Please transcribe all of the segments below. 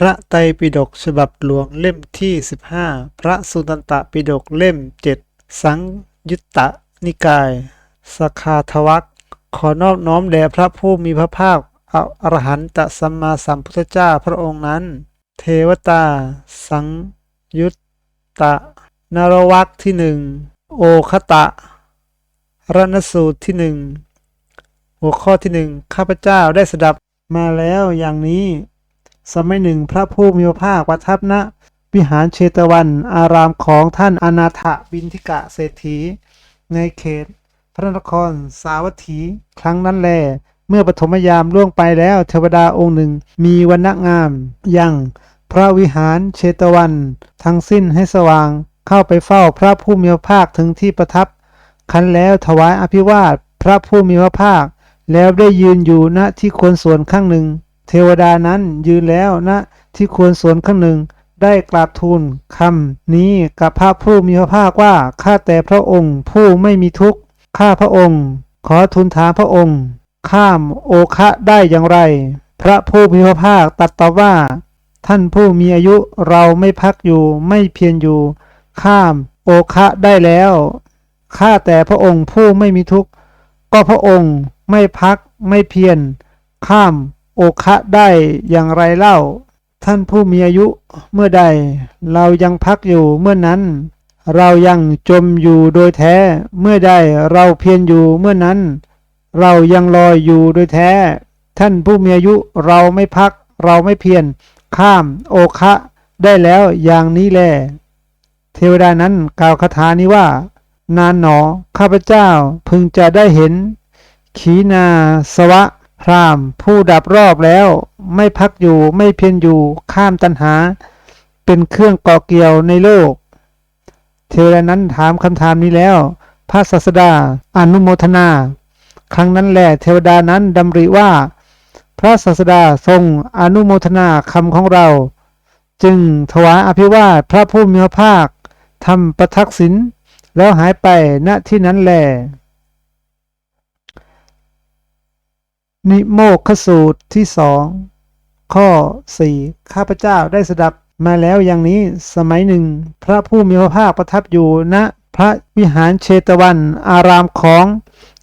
พระไตรปิฎกฉบับหลวงเล่มที่ 15 พระสุตตันตปิฎกเล่ม 7 สังยุตตนิกาย สคาทวักขอนอบน้อมแด่พระผู้มีพระภาคอรหันตสัมมาสัมพุทธเจ้าพระองค์นั้น เทวตา สังยุตตะนรวักที่หนึ่งโอคตะรณสูตรที่หนึ่งหัวข้อที่หนึ่งข้าพเจ้าได้สดับมาแล้วอย่างนี้ สมัยหนึ่งพระผู้มีพระภาคประทับณวิหารเชตวัน อารามของท่านอนาถบินทิกะเศรษฐี ในเขต พระนครสาวัตถี ครั้งนั้นแล เมื่อปฐมยามล่วงไปแล้วเทวดาองค์หนึ่งมีวันณงามยังพระวิหารเชตวัน ทั้งสิ้นให้สว่างเข้าไปเฝ้าพระผู้มีพระภาคถึงที่ประทับ คันแล้วถวายอภิวาทพระผู้มีพระภาค แล้วได้ยืนอยู่ณที่ควรส่วนข้างหนึ่ง เทวดานั้นยืนแล้วณที่ควรส่วนข้างหนึ่งได้กราบทูลคำนี้กับพระผู้มีพระภาคว่าข้าแต่พระองค์ผู้ไม่มีทุกข์ข้าพระองค์ ขอทูลถามพระองค์ ข้ามโอคะได้อย่างไร พระผู้มีพระภาคตรัสตอบว่า ท่านผู้มีอายุเราไม่พักอยู่ไม่เพียรอยู่ ข้ามโอคะได้แล้วข้าแต่พระองค์ผู้ไม่มีทุกข์ก็พระองค์ไม่พักไม่เพียรข้าม โอคะได้อย่างไรเล่า ท่านผู้มีอายุเมื่อใด เรายังพักอยู่เมื่อนั้น เรายังจมอยู่โดยแท้ เมื่อใดเราเพียรอยู่เมื่อนั้น เรายังลอยอยู่โดยแท้ ท่านผู้มีอายุเราไม่พัก เราไม่เพียรข้ามโอคะได้แล้วอย่างนี้แล เทวดานั้นกล่าวคาถานี้ว่า นานหนอข้าพเจ้าพึงจะได้เห็น ขีนาสวะ พรามผู้ดับรอบแล้วไม่พักอยู่ไม่เพียรอยู่ข้ามตัณหา เป็นเครื่องก่อเกี่ยวในโลก เทวดานั้นถามคำถามนี้แล้ว พระศาสดาอนุโมทนา ครั้งนั้นแหละเทวดานั้นดำริว่า พระศาสดาทรงอนุโมทนาคำของเรา จึงถวายอภิวาทพระผู้มีพระภาคทำประทักษิณแล้วหายไปณที่นั้นแหละ นิโมกขสูตรที่สองข้อสี่ข้าพเจ้าได้สดับมาแล้วอย่างนี้สมัยหนึ่ง พระผู้มีพระภาคประทับอยู่ณพระวิหารเชตวัน อารามของ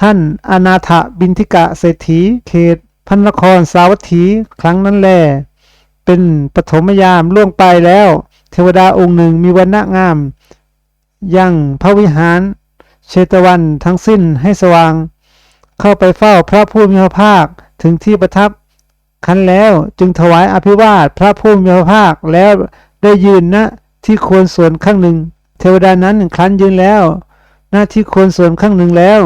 ท่านอนาถบินทิกะเศรษฐี เขตพันนครสาวัตถีครั้งนั้นแล เป็นปฐมยามล่วงไปแล้ว เทวดาองค์หนึ่งมีวันณะงาม ยังพระวิหารเชตวันทั้งสิ้นให้สว่าง เข้าไปเฝ้าพระผู้มีพระภาคถึงที่ประทับคันแล้วจึงถวายอภิวาทพระผู้มีพระภาคแล้วได้ยืนณที่ควรส่วนข้างหนึ่ง เทวดานั้นครั้นยืนแล้ว หน้าที่ควรส่วนข้างหนึ่งแล้ว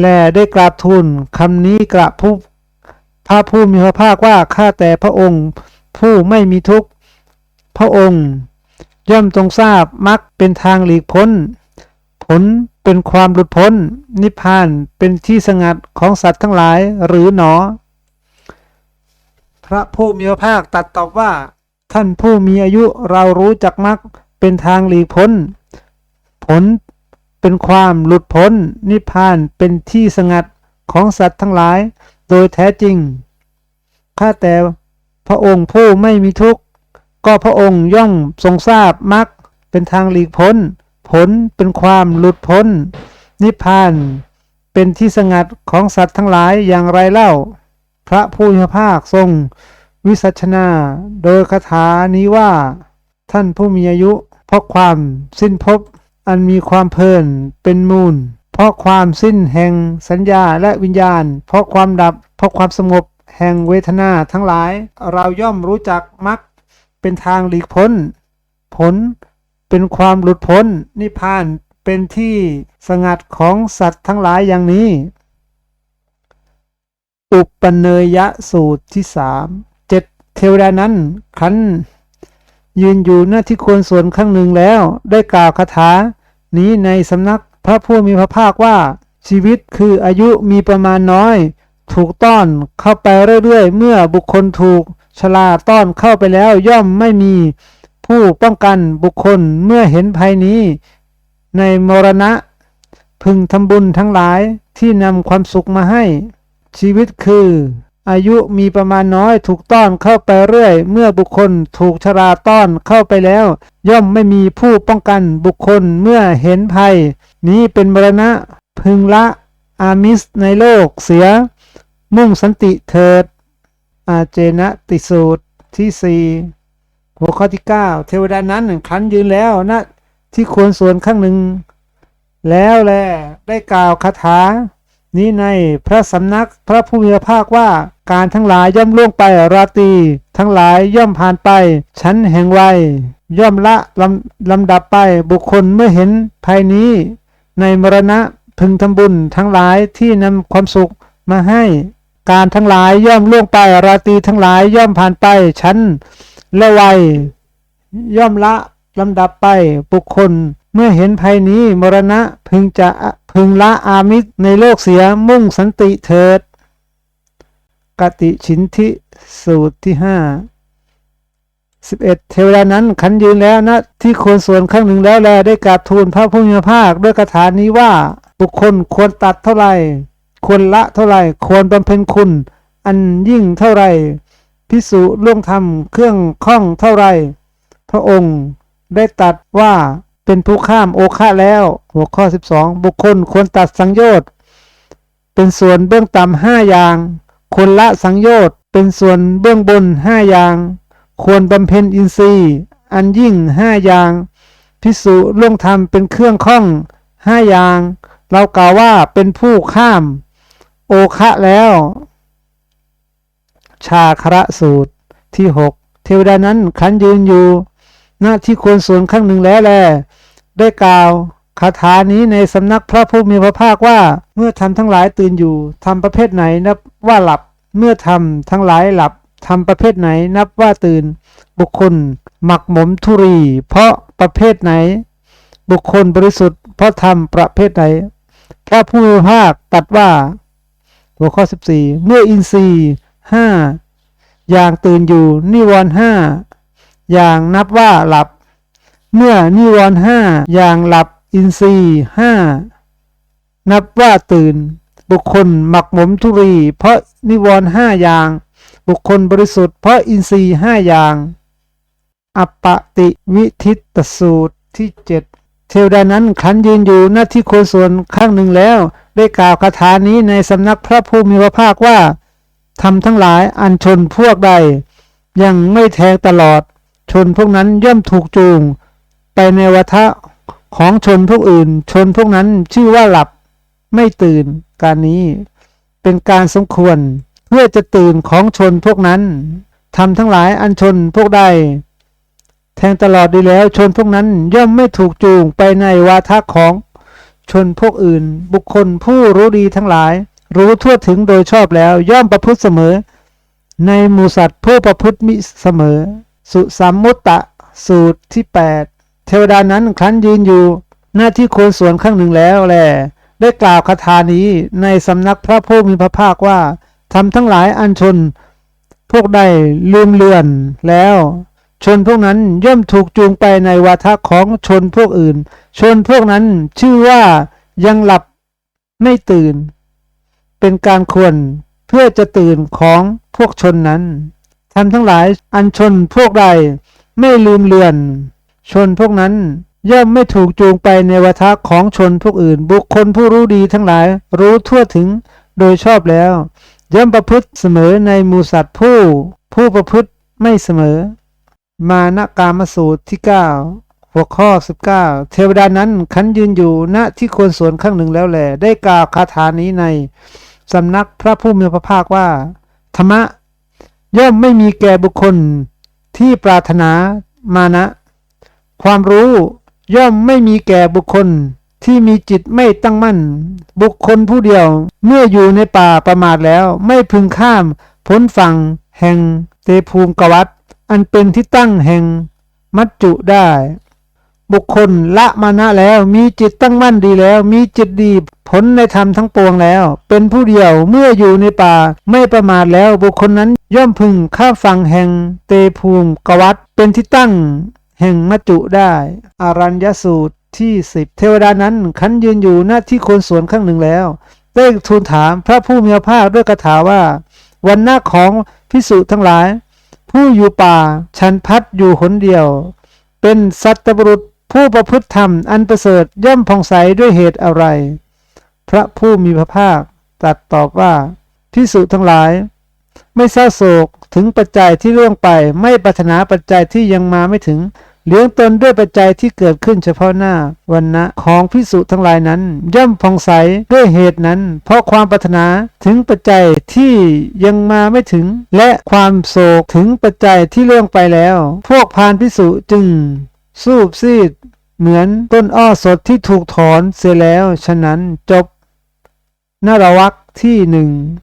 แลได้กราบทูลคำนี้กระผู้พระผู้มีพระภาคว่าข้าแต่พระองค์ผู้ไม่มีทุกข์ พระองค์ ย่อมทรงทราบมักเป็นทางหลีกพ้น ลเป็นความหลุดพ้น นิพพานเป็นที่สงัดของสัตว์ทั้งหลายหรือหนอ พระผู้มีพระภาคตรัดตอบว่า ท่านผู้มีอายุเรารู้จักมักเป็นทางหลีกพ้น ผลเป็นความหลุดพ้น นิพพานเป็นที่สงัดของสัตว์ทั้งหลาย โดยแท้จริงข้าแต่พระองค์ผู้ไม่มีทุกข์ก็พระองค์ย่อมทรงทราบมักเป็นทางหลีกพ้น ผลเป็นความหลุดพ้น นิพพานเป็นที่สงัดของสัตว์ทั้งหลายอย่างไรเล่า พระผู้มีพระภาคทรง วิสัชนาโดยคาถานี้ว่า ท่านผู้มีอายุ เพราะความสิ้นภพอันมีความเพลินเป็นมูล เพราะความสิ้นแห่งสัญญาและวิญญาณ เพราะความดับ เพราะความสงบแห่งเวทนาทั้งหลาย เราย่อมรู้จักมักเป็นทางหลีกพ้น ผล เป็นความหลุดพ้นนิพพานเป็นที่สงัดของสัตว์ทั้งหลายอย่างนี้ อุปเนยยะสูตรที่สามเจ็ดเทวดานั้นขันยืนอยู่หน้าที่ควรส่วนข้างหนึ่งแล้วได้กล่าวคาถา นี้ในสำนักพระผู้มีพระภาคว่าชีวิตคืออายุมีประมาณน้อย ถูกต้อนเข้าไปเรื่อยๆ เมื่อบุคคลถูกชลาต้อนเข้าไปแล้วย่อมไม่มี ผู้ป้องกันบุคคลเมื่อเห็นภัยนี้ ในมรณะ พึงทำบุญทั้งหลายที่นำความสุขมาให้ ชีวิตคือ อายุมีประมาณน้อยถูกต้อนเข้าไปเรื่อย เมื่อบุคคลถูกชราต้อนเข้าไปแล้ว ย่อมไม่มีผู้ป้องกันบุคคลเมื่อเห็นภัย นี้เป็นมรณะพึงละอามิสในโลกเสีย มุ่งสันติเถิด อาเจนะติสูตรที่สี่ หัวข้อที่เก้าเทวดานั้นขันยืนแล้วนะที่ควรส่วนข้างหนึ่ง แล้วแลได้กล่าวคาถา นี้ในพระสำนักพระผู้มีพระภาคว่าการทั้งหลายย่อมล่วงไปราตรีทั้งหลายย่อมผ่านไป ชั้นแห่งวัยย่อมละลำลำดับไปบุคคลเมื่อเห็นภัยนี้ ในมรณะพึงทำบุญทั้งหลายที่นำความสุขมาให้ การทั้งหลายย่อมล่วงไปราตรีทั้งหลายย่อมผ่านไปชั้น และวัย ย่อมละลำดับไปบุคคล เมื่อเห็นภัยนี้มรณะพึงจะพึงละอามิตรในโลกเสียมุ่งสันติเถิด กติชินทิสูตรที่ห้าสิบเอ็ดเทวดานั้นขันยืนแล้วนะที่ควรส่วนข้างหนึ่งแล้วแลได้กราบทูลพระผู้มีพระภาคด้วยคาถานี้ว่าบุคคลควรตัดเท่าไหร่ควรละเท่าไหร่ควรบำเพ็ญคุณ อันยิ่งเท่าไหร่ พิสุล่วงทำเครื่องข้องเท่าไร พระองค์ได้ตัดว่าเป็นผู้ข้ามโอคะแล้ว หัวข้อ 12 บุคคลควรตัดสังโยชน์ เป็นส่วนเบื้องต่ำห้าอย่างควรละสังโยชน์ เป็นส่วนเบื้องบนห้าอย่าง ควรบำเพ็ญอินทรีย์ อันยิ่งห้าอย่าง พิสุล่วงธรรมเป็นเครื่องข้องห้าอย่าง เรากล่าวว่าเป็นผู้ข้าม โอคะแล้ว ชาคระสูตรที่ 6 เทวดานั้นขันยืนอยู่ หน้าที่ควรส่วนข้างหนึ่งแล้วแลได้กล่าวคาถานี้ในสำนักพระผู้มีพระภาคว่าเมื่อทำทั้งหลายตื่นอยู่ทำประเภทไหนนับว่าหลับ เมื่อทำทั้งหลายหลับทำประเภทไหนนับว่าตื่น บุคคลหมักหมมทุรี เพราะประเภทไหน บุคคลบริสุทธิ์ เพราะทำประเภทไหนพระผู้มีพระภาคตัดว่า หัวข้อ 14 เมื่ออินทรีย์ ห้าอย่างตื่นอยู่นิวรณ์ห้าอย่างนับว่าหลับ เมื่อนิวรณ์ห้าอย่างหลับอินทรีย์ห้านับว่าตื่น บุคคลหมักหมมทุรี เพราะนิวรณ์ห้าอย่าง บุคคลบริสุทธิ์เพราะอินทรีย์ห้าอย่าง อปปติวิทิตสูตรที่เจ็ดเทวดานั้นขันยืนอยู่หน้าที่โคส่วนข้างหนึ่งแล้ว ได้กล่าวคาถานี้ในสำนักพระผู้มีพระภาคว่า ทำทั้งหลายอันชนพวกใด ยังไม่แทงตลอด ชนพวกนั้นย่อมถูกจูง ไปในวัฏะของชนพวกอื่น ชนพวกนั้นชื่อว่าหลับไม่ตื่นการนี้เป็นการสมควรเพื่อจะตื่นของชนพวกนั้นทำทั้งหลายอันชนพวกใด แทงตลอดดีแล้วชนพวกนั้นย่อมไม่ถูกจูงไปในวาทะของชนพวกอื่น บุคคลผู้รู้ดีทั้งหลาย รู้ทั่วถึงโดยชอบแล้ว ย่อมประพฤติเสมอ ในหมูสัตว์ผู้ประพฤติมิเสมอ สุสัมมุตตะ สูตรที่ 8 เทวดานั้นครั้นยืนอยู่ หน้าที่โคนสวนข้างหนึ่งแล้วแลได้กล่าวคาถานี้ในสำนักพระผู้มีพระภาคว่าทำทั้งหลายอันชน พวกใดลืมเลือนแล้ว ชนพวกนั้นย่อมถูกจูงไปในวาทะของชนพวกอื่น ชนพวกนั้นชื่อว่ายังหลับไม่ตื่น เป็นการควรเพื่อจะตื่นของพวกชนนั้นทำทั้งหลายอันชนพวกใดไม่ลืมเลือน ชนพวกนั้นย่อมไม่ถูกจูงไปในวาทะของชนพวกอื่น บุคคลผู้รู้ดีทั้งหลายรู้ทั่วถึงโดยชอบแล้ว ย่อมประพฤติเสมอในมูสัตว์ผู้ ผู้ประพฤติไม่เสมอ มาณกามสูตรที่ 9 หัวข้อ 19 เทวดานั้นขันยืนอยู่ณที่โคนสวนข้างหนึ่งแล้วแหลได้กล่าวคาถานี้ใน สำนักพระผู้มีพระภาคว่า ธรรมะ ย่อมไม่มีแก่บุคคลที่ปรารถนามานะ ความรู้ย่อมไม่มีแก่บุคคลที่มีจิตไม่ตั้งมั่น บุคคลผู้เดียวเมื่ออยู่ในป่าประมาทแล้วไม่พึงข้ามพ้นฝั่งแห่งเตภูมิกวัตอันเป็นที่ตั้งแห่งมัจจุได้ บุคคลละมานะแล้ว มีจิตตั้งมั่นดีแล้ว มีจิตดีผลในธรรมทั้งปวงแล้ว เป็นผู้เดียวเมื่ออยู่ในป่าไม่ประมาทแล้วบุคคลนั้นย่อมพึงข้ามฝั่งแห่งเตภูมิกวัตเป็นที่ตั้งแห่งมัจจุได้ อารัญญสูตรที่สิบเทวดานั้นขันยืนอยู่หน้าที่โคนสวนข้างหนึ่งแล้ว ได้ทูลถามพระผู้มีพระภาคด้วยคาถาว่า วันหน้าของพิสุทั้งหลาย ผู้อยู่ป่าฉันพัดอยู่หนเดียว เป็นสัตบุรุษ ผู้ประพฤติธรรมอันประเสริฐย่อมผ่องใสด้วยเหตุอะไร พระผู้มีพระภาคตรัสตอบว่าพิสุทั้งหลาย ไม่เศร้าโศกถึงปัจจัยที่ล่วงไป ไม่ปรารถนาปัจจัยที่ยังมาไม่ถึง เลี้ยงตนด้วยปัจจัยที่เกิดขึ้นเฉพาะหน้าวันนะของพิสุทั้งหลายนั้น ย่อมผ่องใสด้วยเหตุนั้น เพราะความปรารถนาถึงปัจจัยที่ยังมาไม่ถึง และความโศกถึงปัจจัยที่ล่วงไปแล้ว พวกพานพิสุจึง สูบซีด เหมือนต้นอ้อสดที่ถูกถอนเสียแล้ว ฉะนั้นจบนรวักที่หนึ่ง